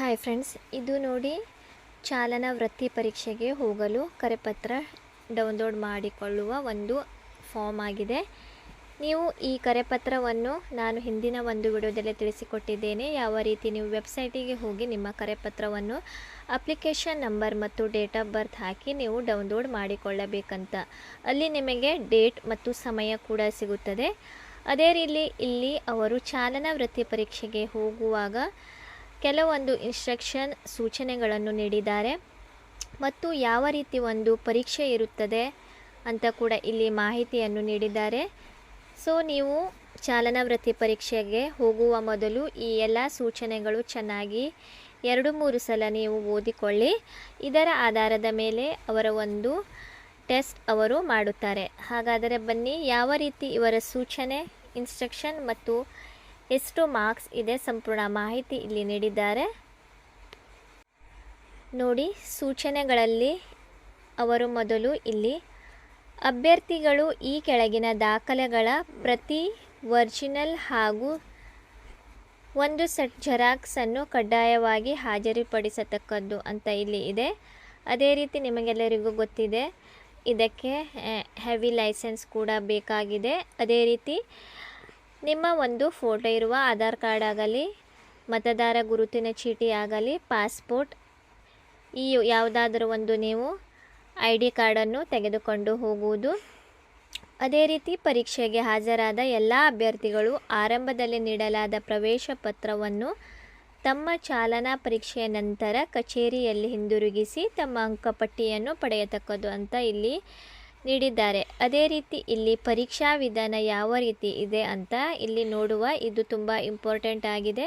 Hi friends ಇದು ನೋಡಿ ಚಾಲನಾ ವೃತ್ತಿ ಪರೀಕ್ಷೆಗೆ ಹೋಗಲು ಕರೆಪತ್ರ ಡೌನ್ಲೋಡ್ ಮಾಡಿಕೊಳ್ಳುವ ಒಂದು ಫಾರ್ಮ್ ಆಗಿದೆ. ನೀವು ಈ ಕರೆಪತ್ರವನ್ನು ನಾನು ಹಿಂದಿನ ಒಂದು ವಿಡಿಯೋದಲ್ಲೇ ತಿಳಿಸಿಕೊಟ್ಟಿದ್ದೇನೆ. ಯಾವ ರೀತಿ ನೀವು ವೆಬ್ಸೈಟಿಗೆ ಹೋಗಿ ನಿಮ್ಮ ಕರೆಪತ್ರವನ್ನು ಅಪ್ಲಿಕೇಶನ್ ನಂಬರ್ ಮತ್ತು ಡೇಟ್ ಆಫ್ ಬರ್ತ್ ಹಾಕಿ ನೀವು ಡೌನ್ಲೋಡ್ ಮಾಡಿಕೊಳ್ಳಬೇಕಂತ. ಅಲ್ಲಿ ನಿಮಗೆ ಡೇಟ್ ಮತ್ತು ಸಮಯ ಕೂಡ ಸಿಗುತ್ತದೆ. ಅದೇ ರೀತಿ ಇಲ್ಲಿ ಅವರು ಚಾಲನಾ ವೃತ್ತಿ ಪರೀಕ್ಷೆಗೆ ಹೋಗುವಾಗ ಕೆಲವೊಂದು ಇನ್ಸ್ಟ್ರಕ್ಷನ್ ಸೂಚನೆಗಳನ್ನು ನೀಡಿದ್ದಾರೆ. ಮತ್ತು ಯಾವ ರೀತಿ ಒಂದು ಪರೀಕ್ಷೆ ಇರುತ್ತದೆ ಅಂತ ಕೂಡ ಇಲ್ಲಿ ಮಾಹಿತಿಯನ್ನು ನೀಡಿದ್ದಾರೆ. ಸೊ ನೀವು ಚಾಲನಾ ವೃತ್ತಿ ಪರೀಕ್ಷೆಗೆ ಹೋಗುವ ಮೊದಲು ಈ ಎಲ್ಲ ಸೂಚನೆಗಳು ಚೆನ್ನಾಗಿ ಎರಡು ಮೂರು ಸಲ ನೀವು ಓದಿಕೊಳ್ಳಿ. ಇದರ ಆಧಾರದ ಮೇಲೆ ಅವರ ಒಂದು ಟೆಸ್ಟ್ ಅವರು ಮಾಡುತ್ತಾರೆ. ಹಾಗಾದರೆ ಬನ್ನಿ, ಯಾವ ರೀತಿ ಇವರ ಸೂಚನೆ ಇನ್ಸ್ಟ್ರಕ್ಷನ್ ಮತ್ತು ಎಷ್ಟು ಮಾರ್ಕ್ಸ್ ಇದೆ ಸಂಪೂರ್ಣ ಮಾಹಿತಿ ಇಲ್ಲಿ ನೀಡಿದ್ದಾರೆ. ನೋಡಿ, ಸೂಚನೆಗಳಲ್ಲಿ ಅವರು ಮೊದಲು ಇಲ್ಲಿ, ಅಭ್ಯರ್ಥಿಗಳು ಈ ಕೆಳಗಿನ ದಾಖಲೆಗಳ ಪ್ರತಿ ವರ್ಜಿನಲ್ ಹಾಗೂ ಒಂದು ಸೆಟ್ ಜೆರಾಕ್ಸನ್ನು ಕಡ್ಡಾಯವಾಗಿ ಹಾಜರಿಪಡಿಸತಕ್ಕದ್ದು ಅಂತ ಇಲ್ಲಿ ಇದೆ. ಅದೇ ರೀತಿ ನಿಮಗೆಲ್ಲರಿಗೂ ಗೊತ್ತಿದೆ, ಇದಕ್ಕೆ ಹೆವಿ ಲೈಸೆನ್ಸ್ ಕೂಡ ಬೇಕಾಗಿದೆ ಅದೇ ರೀತಿ ನಿಮ್ಮ ಒಂದು ಫೋಟೋ ಇರುವ ಆಧಾರ್ ಕಾರ್ಡ್ ಆಗಲಿ, ಮತದಾರ ಗುರುತಿನ ಚೀಟಿ ಆಗಲಿ, ಪಾಸ್ಪೋರ್ಟ್, ಈ ಯಾವುದಾದರೂ ಒಂದು ನೀವು ಐ ಡಿ ಕಾರ್ಡನ್ನು ತೆಗೆದುಕೊಂಡು ಹೋಗುವುದು. ಅದೇ ರೀತಿ ಪರೀಕ್ಷೆಗೆ ಹಾಜರಾದ ಎಲ್ಲ ಅಭ್ಯರ್ಥಿಗಳು ಆರಂಭದಲ್ಲಿ ನೀಡಲಾದ ಪ್ರವೇಶ ಪತ್ರವನ್ನು ತಮ್ಮ ಚಾಲನಾ ಪರೀಕ್ಷೆಯ ನಂತರ ಕಚೇರಿಯಲ್ಲಿ ಹಿಂದಿರುಗಿಸಿ ತಮ್ಮ ಅಂಕಪಟ್ಟಿಯನ್ನು ಪಡೆಯತಕ್ಕದ್ದು ಅಂತ ಇಲ್ಲಿ ನೀಡಿದ್ದಾರೆ. ಅದೇ ರೀತಿ ಇಲ್ಲಿ ಪರೀಕ್ಷಾ ವಿಧಾನ ಯಾವ ರೀತಿ ಇದೆ ಅಂತ ಇಲ್ಲಿ ನೋಡುವ ಇದು ತುಂಬ ಇಂಪಾರ್ಟೆಂಟ್ ಆಗಿದೆ.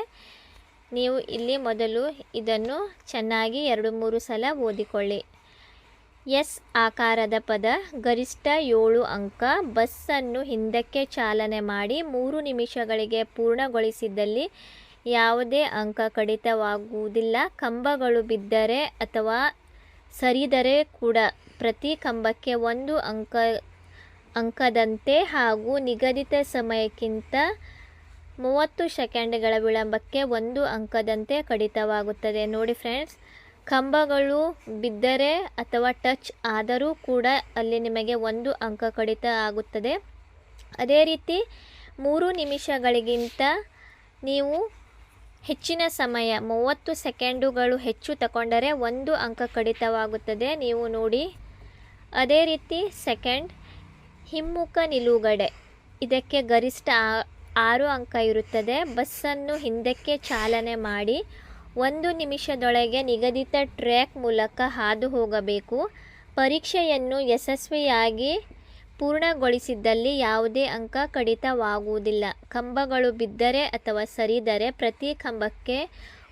ನೀವು ಇಲ್ಲಿ ಮೊದಲು ಇದನ್ನು ಚೆನ್ನಾಗಿ ಎರಡು ಮೂರು ಸಲ ಓದಿಕೊಳ್ಳಿ. ಎಸ್ ಆಕಾರದ ಪದ, ಗರಿಷ್ಠ ಏಳು ಅಂಕ ಬಸ್ಸನ್ನು ಹಿಂದಕ್ಕೆ ಚಾಲನೆ ಮಾಡಿ ಮೂರು ನಿಮಿಷಗಳಿಗೆ ಪೂರ್ಣಗೊಳಿಸಿದ್ದಲ್ಲಿ ಯಾವುದೇ ಅಂಕ ಕಡಿತವಾಗುವುದಿಲ್ಲ. ಕಂಬಗಳು ಬಿದ್ದರೆ ಅಥವಾ ಸರಿದರೆ ಕೂಡ ಪ್ರತಿ ಕಂಬಕ್ಕೆ ಒಂದು ಅಂಕ, ಅಂಕದಂತೆ ಹಾಗೂ ನಿಗದಿತ ಸಮಯಕ್ಕಿಂತ ಮೂವತ್ತು ಸೆಕೆಂಡ್ಗಳ ವಿಳಂಬಕ್ಕೆ ಒಂದು ಅಂಕದಂತೆ ಕಡಿತವಾಗುತ್ತದೆ. ನೋಡಿ ಫ್ರೆಂಡ್ಸ್, ಕಂಬಗಳು ಬಿದ್ದರೆ ಅಥವಾ ಟಚ್ ಆದರೂ ಕೂಡ ಅಲ್ಲಿ ನಿಮಗೆ ಒಂದು ಅಂಕ ಕಡಿತ ಆಗುತ್ತದೆ. ಅದೇ ರೀತಿ ಮೂರು ನಿಮಿಷಗಳಿಗಿಂತ ನೀವು ಹೆಚ್ಚಿನ ಸಮಯ, ಮೂವತ್ತು ಸೆಕೆಂಡುಗಳು ಹೆಚ್ಚು ತಗೊಂಡರೆ ಒಂದು ಅಂಕ ಕಡಿತವಾಗುತ್ತದೆ. ನೀವು ನೋಡಿ. ಅದೇ ರೀತಿ ಸೆಕೆಂಡ್, ಹಿಮ್ಮುಖ ನಿಲುಗಡೆ. ಇದಕ್ಕೆ ಗರಿಷ್ಠ ಆರು ಅಂಕ ಇರುತ್ತದೆ. ಬಸ್ಸನ್ನು ಹಿಂದಕ್ಕೆ ಚಾಲನೆ ಮಾಡಿ ಒಂದು ನಿಮಿಷದೊಳಗೆ ನಿಗದಿತ ಟ್ರ್ಯಾಕ್ ಮೂಲಕ ಹಾದು ಹೋಗಬೇಕು. ಪರೀಕ್ಷೆಯನ್ನು ಯಶಸ್ವಿಯಾಗಿ ಪೂರ್ಣಗೊಳಿಸಿದ್ದಲ್ಲಿ ಯಾವುದೇ ಅಂಕ ಕಡಿತವಾಗುವುದಿಲ್ಲ. ಕಂಬಗಳು ಬಿದ್ದರೆ ಅಥವಾ ಸರಿದರೆ ಪ್ರತಿ ಕಂಬಕ್ಕೆ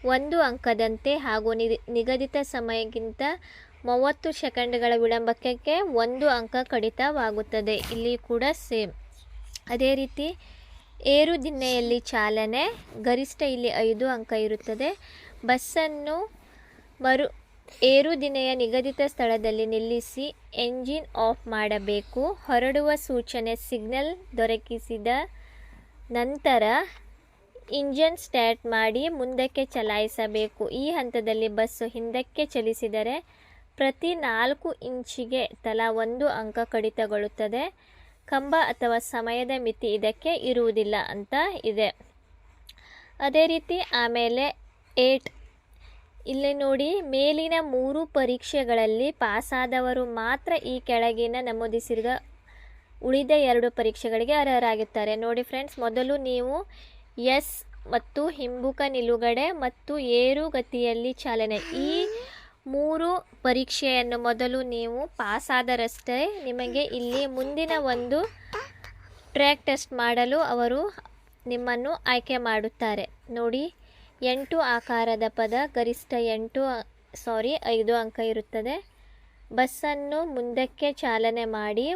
ಒಂದು ಅಂಕದಂತೆ ಹಾಗೂ ನಿಗದಿತ ಸಮಯಕ್ಕಿಂತ ಮೂವತ್ತು ಸೆಕೆಂಡ್ಗಳ ವಿಳಂಬಕ್ಕೆ ಒಂದು ಅಂಕ ಕಡಿತವಾಗುತ್ತದೆ. ಇಲ್ಲಿ ಕೂಡ ಸೇಮ್. ಅದೇ ರೀತಿ ಏರು ದಿನ್ನೆಯಲ್ಲಿ ಚಾಲನೆ, ಗರಿಷ್ಠ ಇಲ್ಲಿ ಐದು ಅಂಕ ಇರುತ್ತದೆ. ಬಸ್ಸನ್ನು ಮರು ಏರು ದಿನೆಯ ನಿಗದಿತ ಸ್ಥಳದಲ್ಲಿ ನಿಲ್ಲಿಸಿ ಎಂಜಿನ್ ಆಫ್ ಮಾಡಬೇಕು. ಹೊರಡುವ ಸೂಚನೆ ಸಿಗ್ನಲ್ ದೊರಕಿಸಿದ ನಂತರ ಇಂಜನ್ ಸ್ಟಾರ್ಟ್ ಮಾಡಿ ಮುಂದಕ್ಕೆ ಚಲಾಯಿಸಬೇಕು. ಈ ಹಂತದಲ್ಲಿ ಬಸ್ಸು ಹಿಂದಕ್ಕೆ ಚಲಿಸಿದರೆ ಪ್ರತಿ ನಾಲ್ಕು ಇಂಚಿಗೆ ತಲಾ ಒಂದು ಅಂಕ ಕಡಿತಗೊಳ್ಳುತ್ತದೆ. ಕಂಬ ಅಥವಾ ಸಮಯದ ಮಿತಿ ಇದಕ್ಕೆ ಇರುವುದಿಲ್ಲ ಅಂತ ಇದೆ. ಅದೇ ರೀತಿ ಆಮೇಲೆ ಏಟ್ ಇಲ್ಲಿ ನೋಡಿ, ಮೇಲಿನ ಮೂರು ಪರೀಕ್ಷೆಗಳಲ್ಲಿ ಪಾಸಾದವರು ಮಾತ್ರ ಈ ಕೆಳಗಿನ ನಮೂದಿಸಿರುವ ಉಳಿದ ಎರಡು ಪರೀಕ್ಷೆಗಳಿಗೆ ಅರ್ಹರಾಗಿರ್ತಾರೆ ನೋಡಿ ಫ್ರೆಂಡ್ಸ್ ಮೊದಲು ನೀವು ಎಸ್ ಮತ್ತು ಹಿಂಬುಕ ನಿಲುಗಡೆ ಮತ್ತು ಏರುಗತಿಯಲ್ಲಿ ಚಾಲನೆ. ಈ ಮೂರು ಪರೀಕ್ಷೆಯನ್ನು ಮೊದಲು ನೀವು ಪಾಸಾದರಷ್ಟೇ ನಿಮಗೆ ಇಲ್ಲಿ ಮುಂದಿನ ಒಂದು ಟ್ರ್ಯಾಕ್ ಟೆಸ್ಟ್ ಮಾಡಲು ಅವರು ನಿಮ್ಮನ್ನು ಆಯ್ಕೆ ಮಾಡುತ್ತಾರೆ. ನೋಡಿ ಎಂಟು ಆಕಾರದ ಪದ, ಗರಿಷ್ಠ ಎಂಟು ಸಾರಿ ಐದು ಅಂಕ ಇರುತ್ತದೆ. ಬಸ್ಸನ್ನು ಮುಂದಕ್ಕೆ ಚಾಲನೆ ಮಾಡಿ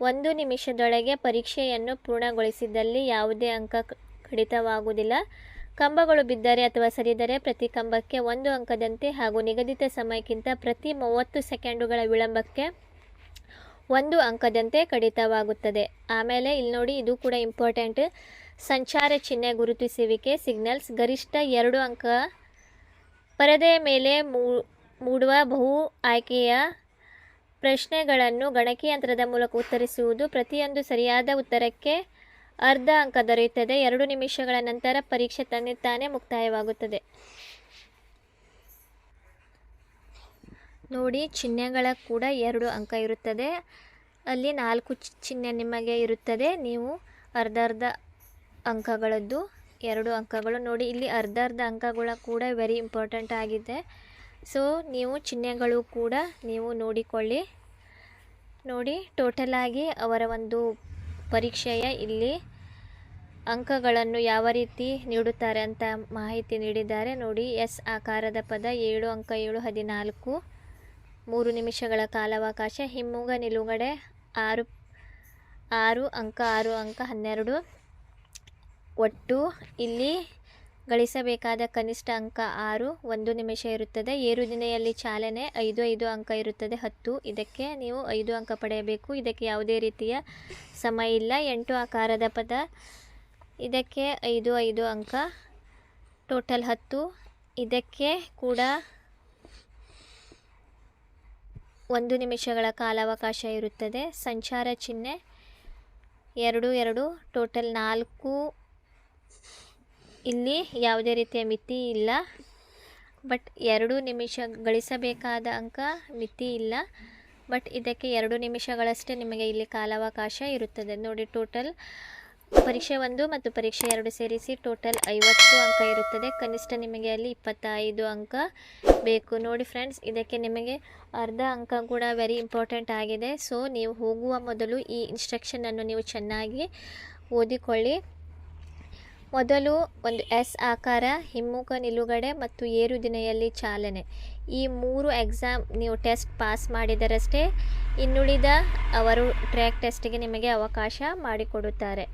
ಒಂದು ನಿಮಿಷದೊಳಗೆ ಪರೀಕ್ಷೆಯನ್ನು ಪೂರ್ಣಗೊಳಿಸಿದಲ್ಲಿ ಯಾವುದೇ ಅಂಕ ಕಡಿತವಾಗುವುದಿಲ್ಲ. ಕಂಬಗಳು ಬಿದ್ದರೆ ಅಥವಾ ಸರಿದರೆ ಪ್ರತಿ ಕಂಬಕ್ಕೆ ಒಂದು ಅಂಕದಂತೆ ಹಾಗೂ ನಿಗದಿತ ಸಮಯಕ್ಕಿಂತ ಪ್ರತಿ ಮೂವತ್ತು ಸೆಕೆಂಡುಗಳ ವಿಳಂಬಕ್ಕೆ ಒಂದು ಅಂಕದಂತೆ ಕಡಿತವಾಗುತ್ತದೆ. ಆಮೇಲೆ ಇಲ್ಲಿ ನೋಡಿ ಇದು ಕೂಡ ಇಂಪಾರ್ಟೆಂಟ್ ಸಂಚಾರ ಚಿಹ್ನೆ ಗುರುತಿಸುವಿಕೆ ಸಿಗ್ನಲ್ಸ್ ಗರಿಷ್ಠ ಎರಡು ಅಂಕ. ಪರದೆಯ ಮೇಲೆ ಮೂಡುವ ಬಹು ಆಯ್ಕೆಯ ಪ್ರಶ್ನೆಗಳನ್ನು ಗಣಕಯಂತ್ರದ ಮೂಲಕ ಉತ್ತರಿಸುವುದು ಪ್ರತಿಯೊಂದು ಸರಿಯಾದ ಉತ್ತರಕ್ಕೆ ಅರ್ಧ ಅಂಕ ದೊರೆಯುತ್ತದೆ. ಎರಡು ನಿಮಿಷಗಳ ನಂತರ ಪರೀಕ್ಷೆ ತನ್ನಿತ್ತಾನೇ ಮುಕ್ತಾಯವಾಗುತ್ತದೆ. ನೋಡಿ, ಚಿಹ್ನೆಗಳ ಕೂಡ ಎರಡು ಅಂಕ ಇರುತ್ತದೆ. ಅಲ್ಲಿ ನಾಲ್ಕು ಚಿಹ್ನೆ ನಿಮಗೆ ಇರುತ್ತದೆ. ನೀವು ಅರ್ಧ ಅರ್ಧ ಅಂಕಗಳದ್ದು. ಎರಡು ಅಂಕಗಳು ನೋಡಿ, ಇಲ್ಲಿ ಅರ್ಧ ಅರ್ಧ ಅಂಕಗಳ ಕೂಡ ವೆರಿ ಇಂಪಾರ್ಟೆಂಟ್ ಆಗಿದೆ. ಸೊ ನೀವು ಚಿಹ್ನೆಗಳು ಕೂಡ ನೀವು ನೋಡಿಕೊಳ್ಳಿ. ನೋಡಿ ಟೋಟಲ್ ಆಗಿ ಅವರ ಒಂದು ಪರೀಕ್ಷೆಯ ಇಲ್ಲಿ ಅಂಕಗಳನ್ನು ಯಾವ ರೀತಿ ನೀಡುತ್ತಾರೆ ಅಂತ ಮಾಹಿತಿ ನೀಡಿದ್ದಾರೆ. ನೋಡಿ, ಎಸ್ ಆಕಾರದ ಪದ ಏಳು ಅಂಕ ಏಳು ಹದಿನಾಲ್ಕು, ಮೂರು ನಿಮಿಷಗಳ ಕಾಲಾವಕಾಶ, ಹಿಮ್ಮುಗ ನಿಲುಗಡೆ ಆರು ಆರು ಅಂಕ ಆರು ಅಂಕ ಹನ್ನೆರಡು ಒಟ್ಟು ಇಲ್ಲಿ ಗಳಿಸಬೇಕಾದ ಕನಿಷ್ಠ ಅಂಕ ಆರು ಒಂದು ನಿಮಿಷ ಇರುತ್ತದೆ. ಏರು ದಿನೆಯಲ್ಲಿ ಚಾಲನೆ ಐದು ಐದು ಅಂಕ ಇರುತ್ತದೆ. ಹತ್ತು, ಇದಕ್ಕೆ ನೀವು ಐದು ಅಂಕ ಪಡೆಯಬೇಕು. ಇದಕ್ಕೆ ಯಾವುದೇ ರೀತಿಯ ಸಮಯ ಇಲ್ಲ. ಎಂಟು ಆಕಾರದ ಪದ. ಇದಕ್ಕೆ ಐದು ಐದು ಅಂಕ. ಟೋಟಲ್ ಹತ್ತು. ಇದಕ್ಕೆ ಕೂಡ ಒಂದು ನಿಮಿಷಗಳ ಕಾಲಾವಕಾಶ ಇರುತ್ತದೆ. ಸಂಚಾರ ಚಿಹ್ನೆ ಎರಡು ಎರಡು. ಟೋಟಲ್ ನಾಲ್ಕು ಇಲ್ಲಿ ಯಾವುದೇ ರೀತಿಯ ಮಿತಿ ಇಲ್ಲ. ಬಟ್ ಎರಡು ನಿಮಿಷ ಗಳಿಸಬೇಕಾದ ಅಂಕ ಮಿತಿ ಇಲ್ಲ. ಬಟ್ ಇದಕ್ಕೆ ಎರಡು ನಿಮಿಷಗಳಷ್ಟೇ ನಿಮಗೆ ಇಲ್ಲಿ ಕಾಲಾವಕಾಶ ಇರುತ್ತದೆ. ನೋಡಿ ಟೋಟಲ್ ಪರೀಕ್ಷೆ ಒಂದು ಮತ್ತು ಪರೀಕ್ಷೆ ಎರಡು ಸೇರಿಸಿ ಟೋಟಲ್ ಐವತ್ತು ಅಂಕ ಇರುತ್ತದೆ. ಕನಿಷ್ಠ ನಿಮಗೆ ಅಲ್ಲಿ ಇಪ್ಪತ್ತೈದು ಅಂಕ ಬೇಕು. ನೋಡಿ ಫ್ರೆಂಡ್ಸ್, ಇದಕ್ಕೆ ನಿಮಗೆ ಅರ್ಧ ಅಂಕ ಕೂಡ ವೆರಿ ಇಂಪಾರ್ಟೆಂಟ್ ಆಗಿದೆ. ಸೊ ನೀವು ಹೋಗುವ ಮೊದಲು ಈ ಇನ್ಸ್ಟ್ರಕ್ಷನನ್ನು ನೀವು ಚೆನ್ನಾಗಿ ಓದಿಕೊಳ್ಳಿ. ಮೊದಲು ಒಂದು ಎಸ್ ಆಕಾರ, ಹಿಮ್ಮುಖ ನಿಲುಗಡೆ ಮತ್ತು ಏರು ದಿನೆಯಲ್ಲಿ ಚಾಲನೆ. ಈ ಮೂರು ಎಕ್ಸಾಮ್ ನೀವು ಟೆಸ್ಟ್ ಪಾಸ್ ಮಾಡಿದರಷ್ಟೇ, ಇನ್ನುಳಿದ ಅವರು ಟ್ರ್ಯಾಕ್ ಟೆಸ್ಟಿಗೆ ನಿಮಗೆ ಅವಕಾಶ ಮಾಡಿಕೊಡುತ್ತಾರೆ.